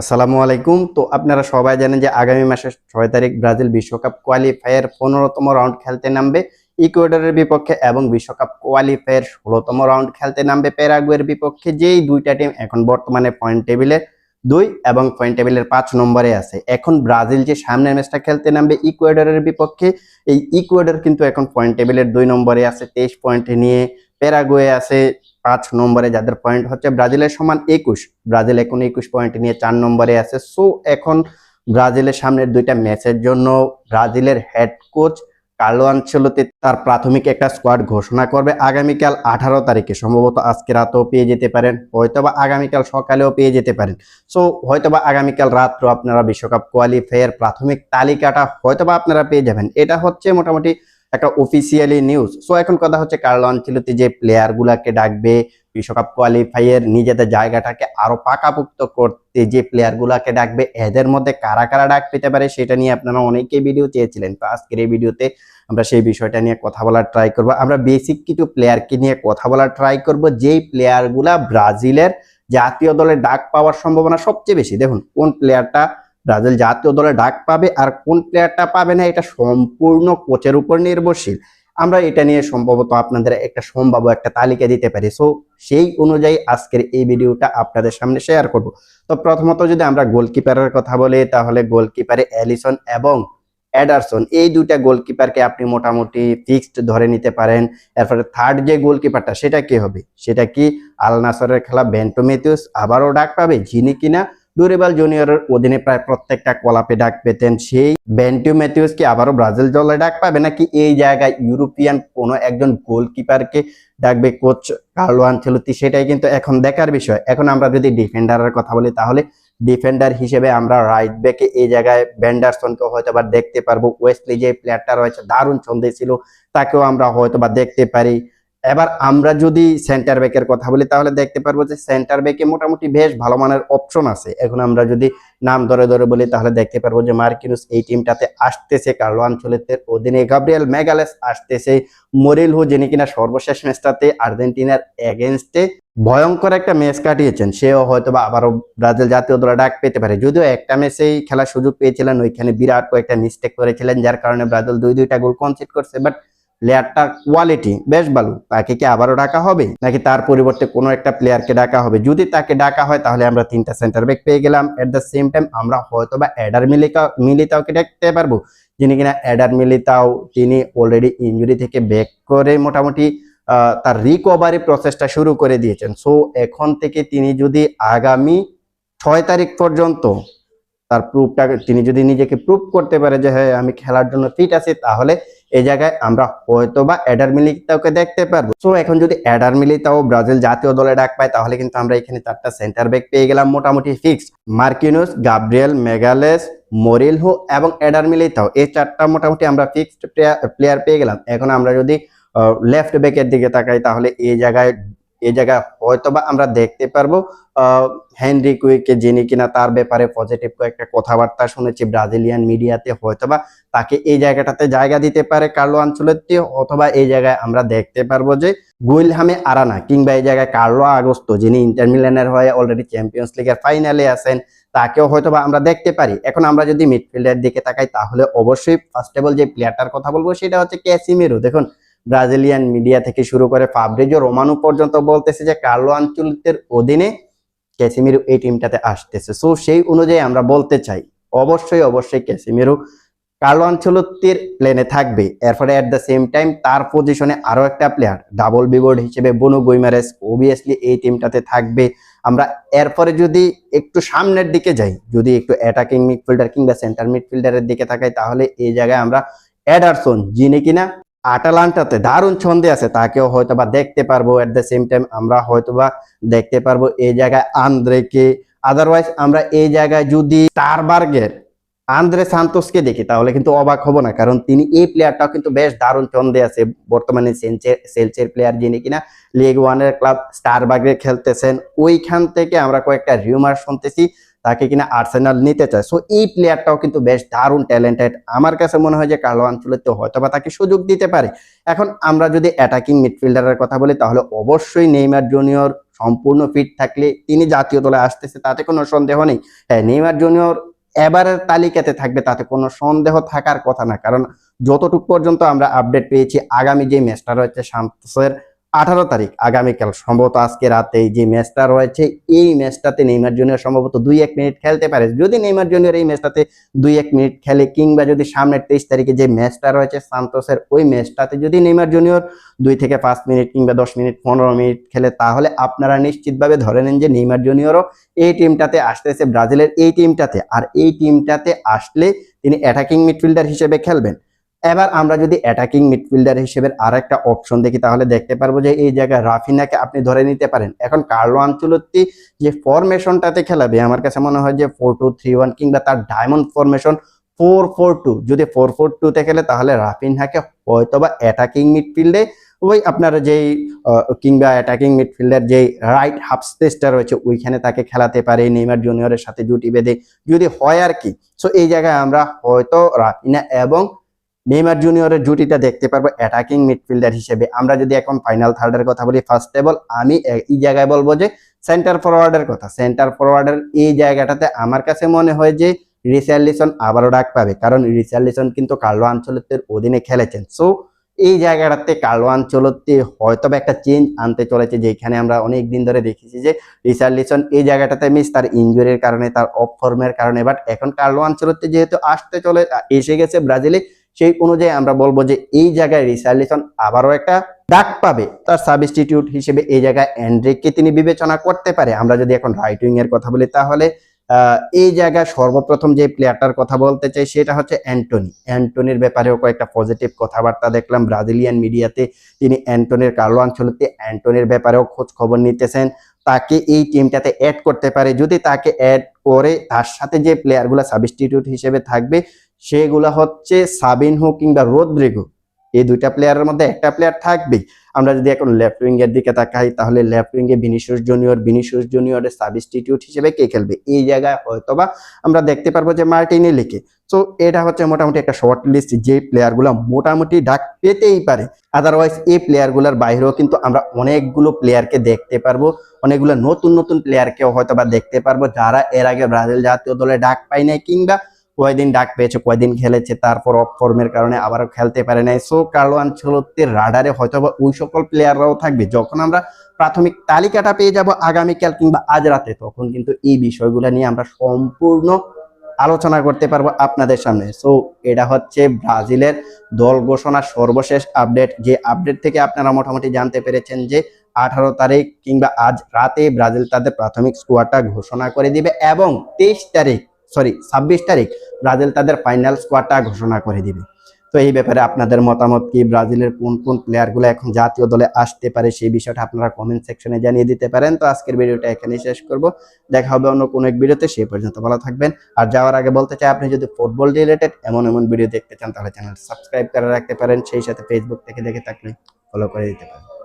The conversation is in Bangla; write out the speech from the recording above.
আসসালামু আলাইকুম। তো আপনারা সবাই জানেন যে আগামী মাসের ছয় তারিখ ব্রাজিল বিশ্বকাপ কোয়ালিফায়ার পনেরোতম রাউন্ড খেলতে নামবে। ইকুয়েডরের বিপক্ষে এবং বিশ্বকাপ কোয়ালিফায়ার ষোলোতম রাউন্ড খেলতে নামবে প্যারাগুয়ের বিপক্ষে। যেই দুইটা টিম এখন বর্তমানে পয়েন্ট টেবিলে দুই এবং পয়েন্ট টেবিলের পাঁচ নম্বরে আছে। এখন ব্রাজিল যে সামনের ম্যাচটা খেলতে নামবে ইকুয়েডরের বিপক্ষে, এই ইকুয়েডর কিন্তু এখন পয়েন্ট টেবিলের দুই নম্বরে আছে। তেইশ পয়েন্ট নিয়ে প্যারাগুয়ে আছে পাঁচ নম্বরে, যাদের পয়েন্ট হচ্ছে ব্রাজিলের সমান একুশ। ব্রাজিল এখন একুশ পয়েন্ট নিয়ে চার নম্বরে আছে। সো এখন ব্রাজিলের সামনের দুইটা ম্যাচের জন্য ব্রাজিলের হেড কোচ কার্লো আনচেলোতি তার প্রাথমিক একটা স্কোয়াড ঘোষণা করবে আগামীকাল আঠারো তারিখে। সম্ভবত আজকে রাতেও পেয়ে যেতে পারেন, হয়তোবা আগামীকাল সকালেও পেয়ে যেতে পারেন। সো হয়তোবা আগামীকাল রাত্র আপনারা বিশ্বকাপ কোয়ালিফায়ার প্রাথমিক তালিকাটা হয়তোবা আপনারা পেয়ে যাবেন। এটা হচ্ছে মোটামুটি একটা অফিসিয়ালি নিউজ সো এখন কথা হচ্ছে কার্লো আনচেলোতি যে প্লেয়ার গুলাকে ডাকবে, বিশ্বকাপ কোয়ালিফাইয়ের নিজেদের জায়গাটাকে আরও পাকাপুক্ত করতে যে প্লেয়ার গুলাকে ডাকবে, এদের মধ্যে কারা কারা ডাক পেতে পারে সেটা নিয়ে আপনারা অনেকেই ভিডিও চেয়েছিলেন। তো আজকের এই ভিডিওতে আমরা সেই বিষয়টা নিয়ে কথা বলার ট্রাই করব। আমরা বেসিক কিছু প্লেয়ারকে নিয়ে কথা বলার ট্রাই করব, যেই প্লেয়ারগুলা ব্রাজিলের জাতীয় দলে ডাক পাওয়ার সম্ভাবনা সবচেয়ে বেশি। দেখুন, কোন প্লেয়ারটা ব্রাজিল জাতীয় দলে ডাক পাবে আর কোন প্লেয়ারটা পাবে না, এটা সম্পূর্ণ কোচের উপর নির্ভরশীল। আমরা এটা নিয়ে সম্ভবত আপনাদের একটা সম্ভাব্য একটা তালিকা দিতে পারি। সো সেই অনুযায়ী আজকের এই ভিডিওটা আপনাদের সামনে শেয়ার করব। তো প্রথমত যদি আমরা গোলকিপারের কথা বলি, তাহলে গোলকিপারে অ্যালিসন এবং অ্যাডারসন, এই দুইটা গোলকিপারকে আপনি মোটামুটি ফিক্সড ধরে নিতে পারেন। এরপরে থার্ড যে গোলকিপারটা, সেটা কি হবে? সেটা কি? আল নাসরের খেলা বেন্টো মেথিউস আবারও ডাক পাবে, যিনি কিনা ডুরেবাল জুনিয়রের অধীনে প্রায় প্রত্যেকটা কলাপে ডাক পেতেন। সেই বেন্টিও ম্যাথিউস কি আবারও ব্রাজিল দলে ডাক পাবে নাকি এই জায়গায় ইউরোপিয়ান কোনো একজন গোলকিপারকে ডাকবে কোচ কার্লো আনচেলতি সেটাই কিন্তু এখন দেখার বিষয়। এখন আমরা যদি ডিফেন্ডারের কথা বলি, তাহলে ডিফেন্ডার হিসেবে আমরা রাইট ব্যাকে এই জায়গায় ব্যান্ডারসনকে হয়তো বা দেখতে পারব। ওয়েস্টলি যে প্লেয়ারটা রয়েছে, দারুণ ছন্দে ছিল, তাকেও আমরা হয়তো দেখতে পারি। এবার আমরা যদি সেন্টার ব্যাকের কথা বলি, তাহলে দেখতে পারব যে সেন্টার ব্যাকে মোটামুটি বেশ ভালো মানের অপশন আছে। এখন আমরা যদি নাম ধরে ধরে বলি, তাহলে দেখতে পারব যে মার্কিনুস এই টিমটাতে আসতেছে, কার্লো আঞ্চলিতের অধীনে গাব্রিয়াল মেগালেস আসতেছে মরিলহু যিনি কিনা সর্বশেষ ম্যাচটাতে আর্জেন্টিনার এগেনস্টে ভয়ঙ্কর একটা ম্যাচ কাটিয়েছেন। সেও হয়তো বা আবারও ব্রাজিল জাতীয় দলে ডাক পেতে পারে। যদিও একটা ম্যাচেই খেলার সুযোগ পেয়েছিলেন, ওইখানে বিরাট কয়েকটা মিস্টেক করেছিলেন, যার কারণে ব্রাজিল দুই দুইটা গোল কনসিড করছে বাট প্লেয়ারটার কোয়ালিটি বেশ ভালো। তাকে কি আবারও ডাকা হবে? নাকি তার পরিবর্তে কোনো একটা প্লেয়ারকে ডাকা হবে? যদি তাকে ডাকা হয়, তাহলে আমরা তিনটা সেন্টার ব্যাক পেয়ে গেলাম। এট দ্য সেম টাইম আমরা হয়তো বা অ্যাডার মিলিকা মিলিতাওকে ডাকতে পারব। যিনি কিনা অ্যাডার মিলিতাও তিনি অলরেডি ইঞ্জুরি থেকে ব্যাক করে মোটামুটি তার রিকভারি প্রসেসটা শুরু করে দিয়েছেন। সো এখন থেকে তিনি যদি আগামী ছয় তারিখ পর্যন্ত তার প্রুফটা তিনি যদি নিজেকে প্রুভ করতে পারে যে হ্যাঁ আমি খেলার জন্য ফিট আছি, তাহলে এই জায়গায় আমরা হয়তো বা অ্যাডার মিলিতাওকে দেখতে পারব। সো এখন যদি অ্যাডার মিলিতাও ব্রাজিল জাতীয় দলে ডাক পায়, তাহলে কিন্তু আমরা এখানে চারটা সেন্টার ব্যাক পেয়ে গেলাম, মোটামুটি fixed Marquinhos, Gabriel, Magalhaes Murillo এবং অ্যাডার মিলিতাও এই চারটা মোটামুটি আমরা ফিক্সড প্লেয়ার পেয়ে গেলাম। এখন আমরা যদি লেফট ব্যাকের দিকে তাকাই, তাহলে এই জায়গায় এই জায়গায় হয়তোবা আমরা দেখতে পারব হেনরি কুইকে যিনি কিনা তার ব্যাপারে পজিটিভ কয়েকটা কথাবার্তা শুনেছি ব্রাজিলিয়ান মিডিয়াতে হয়তোবা তাকে এই জায়গাটাতে জায়গা দিতে পারে কার্লো আঞ্চলতি অথবা এই জায়গায় আমরা দেখতে পারব যে গুইলহামে আরানা কিংবা এই জায়গায় কার্লো আগস্ত যিনি ইন্টার মিলানের হয়ে অলরেডি চ্যাম্পিয়ন্স লিগের ফাইনালে আছেন, তাকেও হয়তোবা আমরা দেখতে পারি। এখন আমরা যদি মিডফিল্ডের দিকে তাকাই, তাহলে অবশ্যই ফার্স্টেবল যে প্লেয়ারটার কথা বলব, সেটা হচ্ছে ক্যাসিমেরো। দেখুন ব্রাজিলিয়ান মিডিয়া থেকে শুরু করে ফাবরেজো রোমানু পর্যন্ত বলতেছে যে কার্লো আঞ্চলিতের অধীনে ক্যাসিমিরো এই টিমটাতে আসতেছে। সো সেই অনুযায়ী আমরা বলতে চাই, অবশ্যই অবশ্যই ক্যাসিমিরো কার্লো আঞ্চলত্তির প্লেনে থাকবে। এরপরে অ্যাট দ্য সেম টাইম তার পজিশনে আরও একটা প্লেয়ার ডাবল বিবোর্ড হিসেবে বনু গুইমারেস অবভিয়াসলি এই টিমটাতে থাকবে। আমরা এরপরে যদি একটু সামনের দিকে যাই, যদি একটু অ্যাটাকিং মিডফিল্ডার কিংবা সেন্টার মিডফিল্ডারের দিকে তাকাই, তাহলে এই জায়গায় আমরা অ্যাডারসন যিনি কিনা আটালান্টাতে দারুণ ছন্দে আছে, তাকেও হয়তোবা দেখতে পারব। এট দ্য সেম টাইম আমরা হয়তোবা দেখতে পারব এই জায়গায় আন্দ্রেকে। আদারওয়াইজ আমরা এই জায়গায় যদি স্টারবার্গের আন্দ্রে সান্তোসকে দেখি, তাহলে কিন্তু অবাক হব না। কারণ তিনি এই প্লেয়ারটাও কিন্তু বেশ দারুণ ছন্দে আছে। বর্তমানে সেলচের প্লেয়ার যিনি কিনা লিগ ওয়ানের ক্লাব স্টারবার্গে খেলতেছেন। ওইখান থেকে আমরা কয়েকটা রিউমার শুনতেছি। তাকে কিনা আর্সেনাল নিতে চায়। সো এই প্লেয়ারটাও কিন্তু বেশ দারুণ ট্যালেন্টেড আমার কাছে মনে হয় যে কার্লো আঞ্চলিতে হয়তো বা তাকে সুযোগ দিতে পারে। এখন আমরা যদি অ্যাটাকিং মিডফিল্ডারের কথা বলি, তাহলে অবশ্যই নেইমার জুনিয়র সম্পূর্ণ ফিট থাকলে তিনি জাতীয় দলে আসতেছে, তাতে কোনো সন্দেহ নেই। হ্যাঁ নেইমার জুনিয়র এবারের তালিকাতে থাকবে, তাতে কোনো সন্দেহ থাকার কথা না। কারণ যতটুক পর্যন্ত আমরা আপডেট পেয়েছি, আগামী যে ম্যাচটা রয়েছে সান্তোসের আঠারো তারিখ আগামীকাল। সম্ভবত আজকে রাতে যে ম্যাচটা রয়েছে, এই ম্যাচটাতে নেইমার জুনিয়র সম্ভবত দুই এক মিনিট খেলতে পারে। যদি নেইমার জুনিয়র এই ম্যাচটাতে দুই এক মিনিট খেলে, কিংবা যদি সামনের তেইশ তারিখে যে ম্যাচটা রয়েছে সান্তোসের, ওই ম্যাচটাতে যদি নেইমার জুনিয়র দুই থেকে পাঁচ মিনিট কিংবা দশ মিনিট, পনেরো মিনিট খেলে, তাহলে আপনারা নিশ্চিতভাবে ধরে নেন যে নেইমার জুনিয়রও এই টিমটাতে আসতেছে, ব্রাজিলের এই টিমটাতে। আর এই টিমটাতে আসলে তিনি অ্যাটাকিং মিডফিল্ডার হিসেবে খেলবেন। এবার আমরা যদি অ্যাটাকিং মিডফিল্ডার হিসেবে আর একটা অপশন দেখি, তাহলে দেখতে পারব যে এই জায়গায় রাফিনাকে আপনি ধরে নিতে পারেন। এখন কার্লো আঞ্চলত্তি যে ফরমেশনটাতে খেলাবে, আমার কাছে মনে হয় যে ফোর টু থ্রি ওয়ান কিংবা তার diamond formation four four two যদি ফোর ফোর টুতে খেলে, তাহলে রাফিনহাকে হয়তোবা অ্যাটাকিং মিডফিল্ডে ওই আপনার যেই কিংবা অ্যাটাকিং মিডফিল্ডার যেই রাইট হাফ স্পেসটা রয়েছে, ওইখানে তাকে খেলাতে পারে, নেইমার জুনিয়রের সাথে জুটি বেঁধে। যদি হয় আর কি সো এই জায়গায় আমরা হয়তো রাফিনা এবং নেইমার জুনিয়রের জুটিটা দেখতে পারব অ্যাটাকিং মিডফিল্ডার হিসেবে। আমরা যদি এখন ফাইনাল থার্ডের কথা বলি ফার্স্ট টেবল আমি এই জায়গায় বলব যে সেন্টার ফরওয়ার্ডের কথা। সেন্টার ফরওয়ার্ডের এই জায়গাটাতে আমার কাছে মনে হয় যে রিচার্লিসন আবারও ডাক পাবে, কারণ রিচার্লিসন কিন্তু কার্লো আঞ্চলতের অধীনে খেলেছেন। সো এই জায়গাটাতে কার্লো আঞ্চলতে হয়তো একটা চেঞ্জ আনতে চলেছে, যেখানে আমরা অনেক দিন ধরে দেখেছি যে রিচার্লিসন এই জায়গাটাতে মিস তার ইনজুরির কারণে, তার অফ ফর্মের কারণে বাট এখন কার্লো আঞ্চলতে যেহেতু আসতে চলে এসে গেছে ব্রাজিলে সেই অনুযায়ী আমরা বলব যে এই জায়গায় রিসার্লিসন আবারও একটা ডাক পাবে। তার সাবস্টিটিউট হিসেবে এই জায়গায় অ্যান্ড্রিককে তিনি বিবেচনা করতে পারে। আমরা যদি এখন রাইট উইং এর কথা বলি, তাহলে এই জায়গায় সর্বপ্রথম যে প্লেয়ারটার কথা বলতে চাই, সেটা হচ্ছে অ্যান্টনি। অ্যান্টনির ব্যাপারেও কয়েকটা পজিটিভ কথাবার্তা দেখলাম। ব্রাজিলিয়ান মিডিয়াতে তিনি অ্যান্টনির কার্লো অঞ্চলতে অ্যান্টনির ব্যাপারেও খোঁজ খবর নিতেছেন। তাকে এই টিমটাতে অ্যাড করতে পারে। যদি তাকে অ্যাড করে, তার সাথে যে প্লেয়ারগুলো সাবস্টিটিউট হিসেবে থাকবে সেগুলো হচ্ছে সাবিনহো কিংবা রোদ্রিগো। এই দুইটা প্লেয়ারের মধ্যে একটা প্লেয়ার থাকবেই। আমরা যদি এখন লেফট উইং এর দিকে তাকাই, তাহলে লেফট উইং এ জুনিয়র ভিনিসিয়াস জুনিয়রের সাবস্টিটিউট হিসেবে কে খেলবে? এই জায়গায় হয়তোবা আমরা দেখতে পারব যে মার্টিনেলিকে। সো এটা হচ্ছে মোটামুটি একটা শর্ট লিস্ট যে প্লেয়ারগুলো মোটামুটি ডাক পেতেই পারে। আদারওয়াইজ এই প্লেয়ারগুলোর বাইরেও কিন্তু আমরা অনেকগুলো প্লেয়ারকে দেখতে পারব। অনেকগুলো নতুন নতুন প্লেয়ারকেও হয়তো বা দেখতে পারব যারা এর আগে ব্রাজিল জাতীয় দলে ডাক পায় নাই কিংবা কয়দিন ডাক পেয়েছে, কয়দিন খেলেছে, তারপর অফ ফর্মের কারণে আবারও খেলতে পারে নাই। সো কার্লো আনচলত্তির রাডারে হয়তো বা ওই সকল প্লেয়াররাও থাকবে। যখন আমরা প্রাথমিক তালিকাটা পেয়ে যাব আগামীকাল কিংবা আজ রাতে, তখন কিন্তু এই বিষয়গুলো নিয়ে আমরা সম্পূর্ণ আলোচনা করতে পারব আপনাদের সামনে। সো এটা হচ্ছে ব্রাজিলের দল ঘোষণার সর্বশেষ আপডেট যে আপডেট থেকে আপনারা মোটামুটি জানতে পেরেছেন যে আঠারো তারিখ কিংবা আজ রাতে ব্রাজিল তাদের প্রাথমিক স্কোয়াডটা ঘোষণা করে দিবে এবং তেইশ তারিখ সরি, ছাব্বিশ তারিখ ব্রাজিল তাদের ফাইনাল স্কোয়াডটা ঘোষণা করে দিবে। তো এই ব্যাপারে আপনাদের মতামত কি? ব্রাজিলের কোন কোন প্লেয়ারগুলো এখন জাতীয় দলে আসতে পারে সেই বিষয়টা আপনারা কমেন্ট সেকশনে জানিয়ে দিতে পারেন। তো আজকের ভিডিওটা এখানেই শেষ করব। দেখা হবে অন্য কোনো এক ভিডিওতে, সেই পর্যন্ত ভালো থাকবেন। আর যাওয়ার আগে বলতে চাই, আপনি যদি ফুটবল রিলেটেড এমন এমন ভিডিও দেখতে চান, তাহলে চ্যানেল সাবস্ক্রাইব করে রাখতে পারেন। সেই সাথে ফেসবুক থেকে দেখে থাকলে ফলো করে দিতে পারেন।